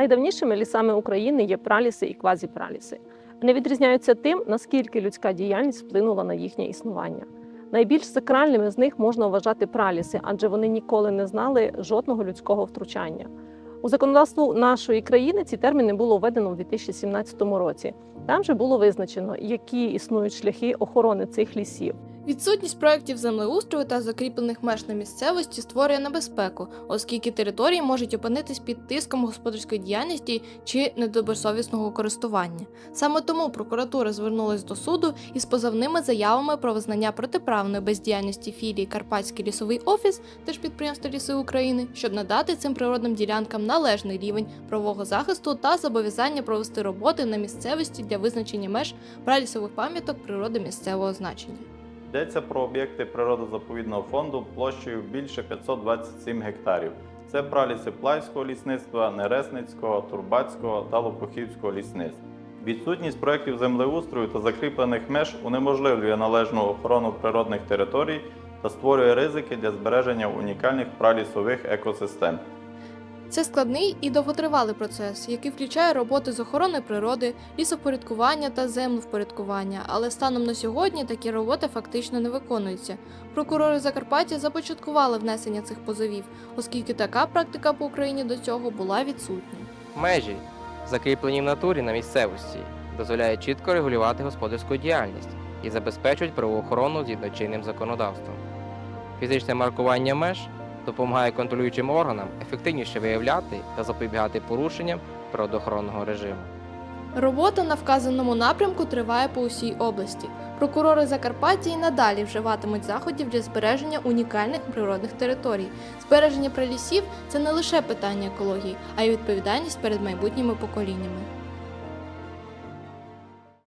Найдавнішими лісами України є праліси і квазіпраліси. Вони відрізняються тим, наскільки людська діяльність вплинула на їхнє існування. Найбільш сакральними з них можна вважати праліси, адже вони ніколи не знали жодного людського втручання. У законодавство нашої країни ці терміни було введено у 2017 році. Там же було визначено, які існують шляхи охорони цих лісів. Відсутність проєктів землеустрою та закріплених меж на місцевості створює небезпеку, оскільки території можуть опинитись під тиском господарської діяльності чи недобросовісного користування. Саме тому прокуратура звернулась до суду із позовними заявами про визнання протиправної бездіяльності філії Карпатський лісовий офіс Держпідприємства Ліси України, щоб надати цим природним ділянкам належний рівень правового захисту та зобов'язання провести роботи на місцевості для визначення меж пралісових пам'яток природи місцевого значення. Йдеться про об'єкти природозаповідного фонду площею більше 527 гектарів. Це праліси Плайського лісництва, Нересницького, Турбацького та Лопухівського лісництв. Відсутність проєктів землеустрою та закріплених меж унеможливлює належну охорону природних територій та створює ризики для збереження унікальних пралісових екосистем. Це складний і довготривалий процес, який включає роботи з охорони природи, лісопорядкування та землевпорядкування, але станом на сьогодні такі роботи фактично не виконуються. Прокурори Закарпаття започаткували внесення цих позовів, оскільки така практика по Україні до цього була відсутня. Межі, закріплені в натурі на місцевості, дозволяють чітко регулювати господарську діяльність і забезпечують правоохорону згідно чинним законодавством. Фізичне маркування меж допомагає контролюючим органам ефективніше виявляти та запобігати порушенням природоохоронного режиму. Робота на вказаному напрямку триває по усій області. Прокурори Закарпаття і надалі вживатимуть заходів для збереження унікальних природних територій. Збереження пралісів це не лише питання екології, а й відповідальність перед майбутніми поколіннями.